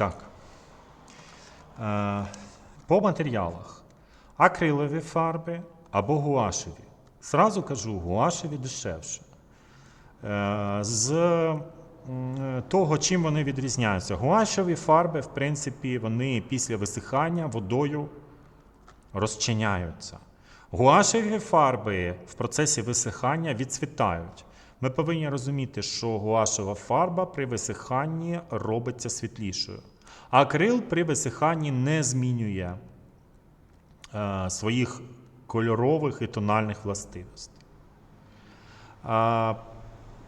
Так. Е, по матеріалах. Акрилові фарби або гуашеві. Зразу кажу, гуашеві дешевше. Е, з того, чим вони відрізняються. Гуашеві фарби, в принципі, вони після висихання водою розчиняються. Гуашеві фарби в процесі висихання відцвітають. Ми повинні розуміти, що гуашева фарба при висиханні робиться світлішою. Акрил при висиханні не змінює е, своїх кольорових і тональних властивостей. А,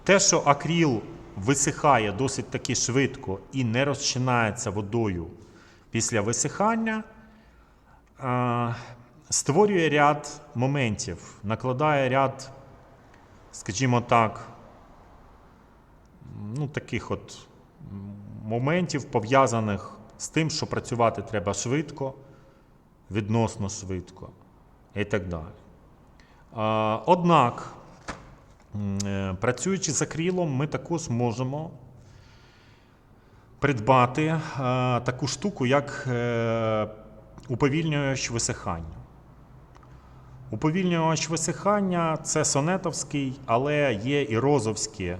те, що акріл висихає досить таки швидко і не розчинається водою після висихання, а, створює ряд моментів, накладає ряд, скажімо так, ну, таких от моментів, пов'язаних з тим, що працювати треба швидко, відносно швидко і так далі. Однак, е, працюючи з акрилом, ми також можемо придбати е, таку штуку, як е, уповільнювач висихання. Уповільнювач висихання це сонетовський, але є і розовські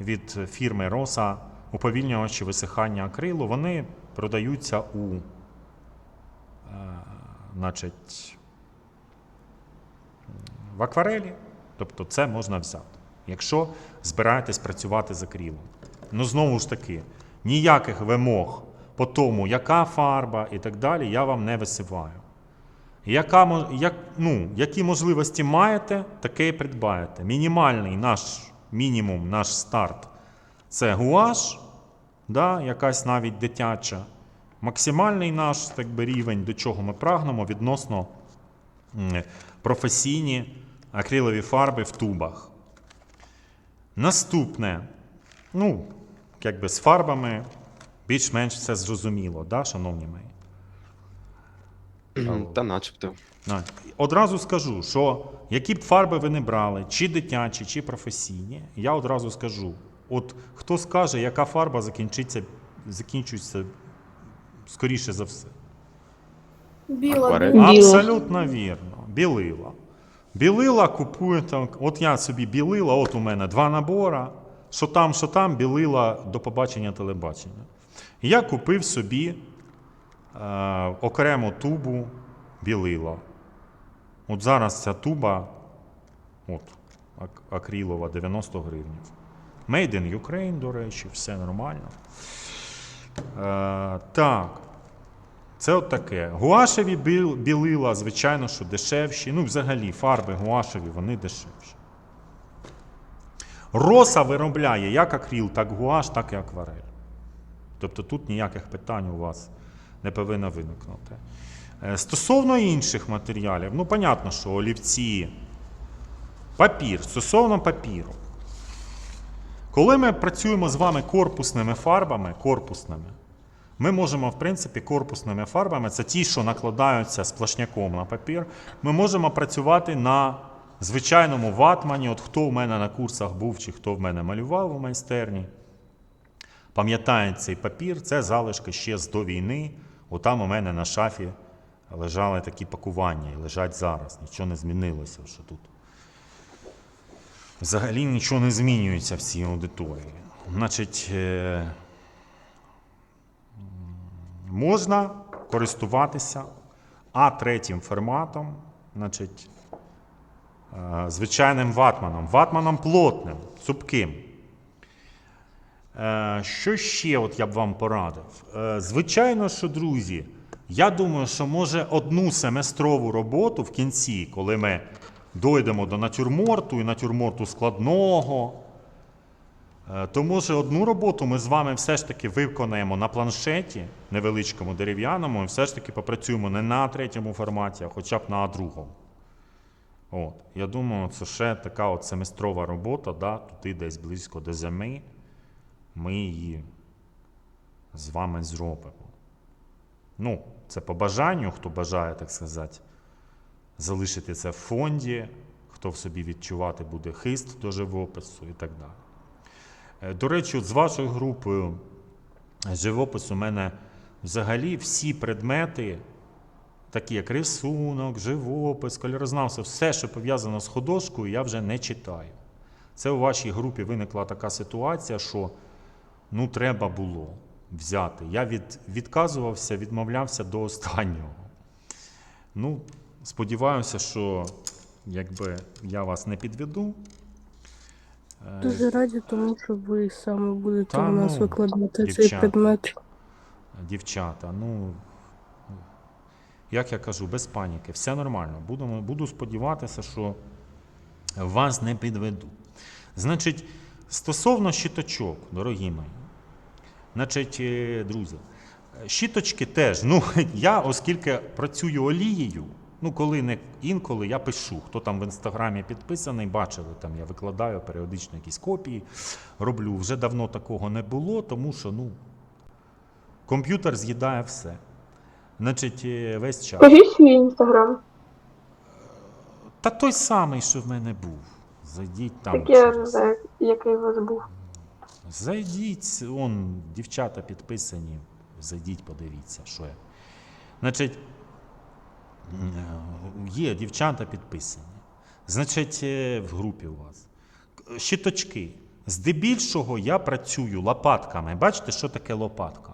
від фірми Роса уповільнювачі висихання акрилу. Вони продаються у е, значить, в акварелі. Тобто це можна взяти, якщо збираєтесь працювати з акрилом. Ну, знову ж таки, ніяких вимог по тому, яка фарба і так далі, я вам не висиваю. Яка, як, ну, які можливості маєте, таке і придбаєте. Мінімальний наш мінімум, наш старт це гуаш, да, якась навіть дитяча. Максимальний наш так би, рівень, до чого ми прагнемо, відносно професійні акрилові фарби в тубах. Наступне, ну, якби з фарбами більш-менш все зрозуміло, да, шановні мої? Та начебто. Одразу скажу, що які б фарби ви не брали, чи дитячі, чи професійні, я одразу скажу: от хто скаже, яка фарба закінчиться, закінчується скоріше за все. Біла, біла. Абсолютно вірно. Білила. Білила купує там. От я собі білила, от у мене два набора. Що там, що там, білила до побачення телебачення. Я купив собі е, окрему тубу білила. От зараз ця туба, от, ак- акрилова, 90 гривень. Made in Ukraine, до речі, все нормально. Е, так. Це от таке. Гуашеві білила, звичайно, що дешевші. Ну, взагалі, фарби гуашеві, вони дешевші. Роса виробляє як акріл, так гуаш, так і акварель. Тобто тут ніяких питань у вас не повинно виникнути. Е, Стосовно інших матеріалів, ну, понятно, що олівці, папір, стосовно папіру. Коли ми працюємо з вами корпусними фарбами, корпусними, ми можемо, в принципі, корпусними фарбами, це ті, що накладаються сплошняком на папір, ми можемо працювати на звичайному ватмані. От хто в мене на курсах був, чи хто в мене малював у майстерні, пам'ятає цей папір, це залишки ще з до війни. Отам у мене на шафі лежали такі пакування і лежать зараз. Нічого не змінилося, що тут. Взагалі нічого не змінюється в цій аудиторії. Значить, е, можна користуватися А3 форматом, значить, е, звичайним ватманом, ватманом плотним, цупким. Е, Що ще от я б вам порадив? Звичайно, що, друзі, я думаю, що може одну семестрову роботу в кінці, коли ми дойдемо до натюрморту і натюрморту складного, е, то може одну роботу ми з вами все ж таки виконаємо на планшеті невеличкому дерев'яному, і все ж таки попрацюємо не на третьому форматі, а хоча б на другому. От. Я думаю, це ще така от семестрова робота, да, туди десь близько до зими ми її з вами зробимо. Ну, це по бажанню, хто бажає, так сказати, залишити це в фонді, хто в собі відчувати буде хист до живопису і так далі. Е, До речі, з вашою групою живопис у мене взагалі всі предмети, такі як рисунок, живопис, кольорознавство, все, що пов'язано з художкою, я вже не читаю. Це у вашій групі виникла така ситуація, що ну, треба було взяти. Я від, відказувався, відмовлявся до останнього. Ну, сподіваюся, що якби я вас не підведу. Е, Дуже раді, тому що ви саме будете Та у нас ну, викладати цей предмет. дівчата, ну як я кажу, без паніки, все нормально. Будемо, буду сподіватися, що вас не підведу. Значить, стосовно щиточок, дорогі мої, значить, е, друзі, щіточки теж. Ну, я, оскільки працюю олією, ну коли не інколи я пишу. Хто там в інстаграмі підписаний, бачили, там я викладаю періодично якісь копії, роблю. Вже давно такого не було, тому що ну, комп'ютер з'їдає все. Значить, е, весь час. Скажіть свій інстаграм. Та той самий, що в мене був. Зайдіть там. Так я не знаю, який у вас був. Зайдіть, он, дівчата підписані. Зайдіть, подивіться, що я. Значить, є дівчата підписані. Значить, е, в групі у вас. Щиточки. Здебільшого я працюю лопатками. Бачите, що таке лопатка?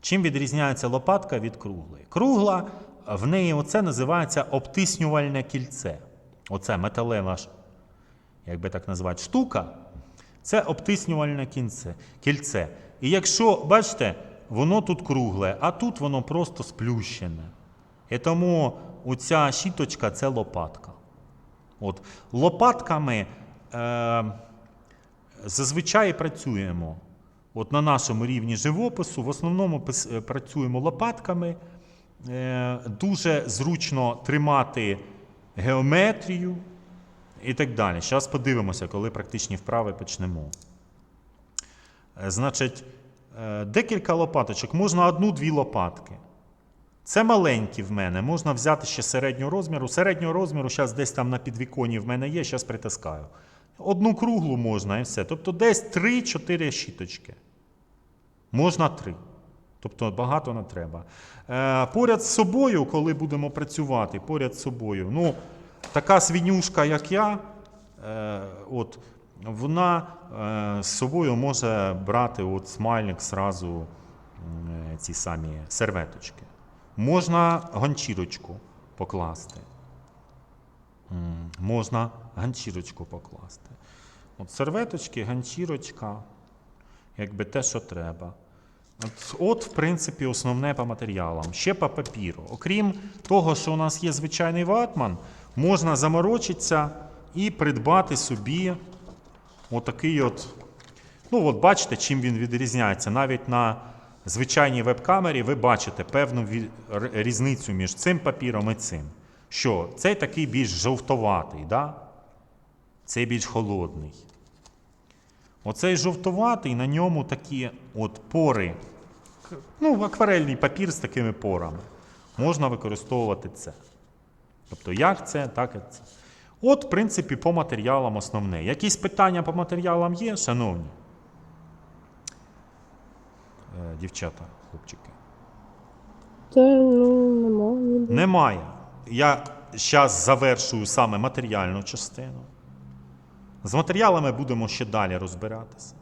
Чим відрізняється лопатка від круглої? Кругла, в неї оце називається обтиснювальне кільце. Оце металева як би так назвати, штука, це обтиснювальне кільце. І якщо, бачите, воно тут кругле, а тут воно просто сплющене. І тому оця щіточка це лопатка. От, лопатками е, зазвичай працюємо. От на нашому рівні живопису в основному е, працюємо лопатками. Е, дуже зручно тримати геометрію і так далі. Зараз подивимося, коли практичні вправи почнемо. Е, Значить, декілька лопаточок, можна одну-дві лопатки. Це маленькі в мене, можна взяти ще середнього розміру. Середнього розміру зараз десь там на підвіконі в мене є, зараз притискаю. Одну круглу можна і все. Тобто десь 3-4 щіточки. Можна 3. Тобто багато не треба. Е, поряд з собою, коли будемо працювати, поряд з собою, ну, така свинюшка, як я, е, от, вона е, з собою може брати от смайлик зразу е, ці самі серветочки. Можна ганчірочку покласти. Можна ганчірочку покласти. От серветочки, ганчірочка, якби те, що треба. От, от, в принципі, основне по матеріалам. Ще по папіру. Окрім того, що у нас є звичайний ватман, можна заморочитися і придбати собі отакий от. Ну, от бачите, чим він відрізняється. Навіть на звичайній веб-камері ви бачите певну різницю між цим папіром і цим. Що цей такий більш жовтоватий, да? цей більш холодний. Оцей жовтуватий, на ньому такі от пори. Ну, акварельний папір з такими порами. Можна використовувати це. Тобто, як це, так і це. От, в принципі, по матеріалам основне. Якісь питання по матеріалам є, шановні? Е, Дівчата, хлопчики. Та ну немає. Немає. Я зараз завершую саме матеріальну частину. З матеріалами будемо ще далі розбиратися.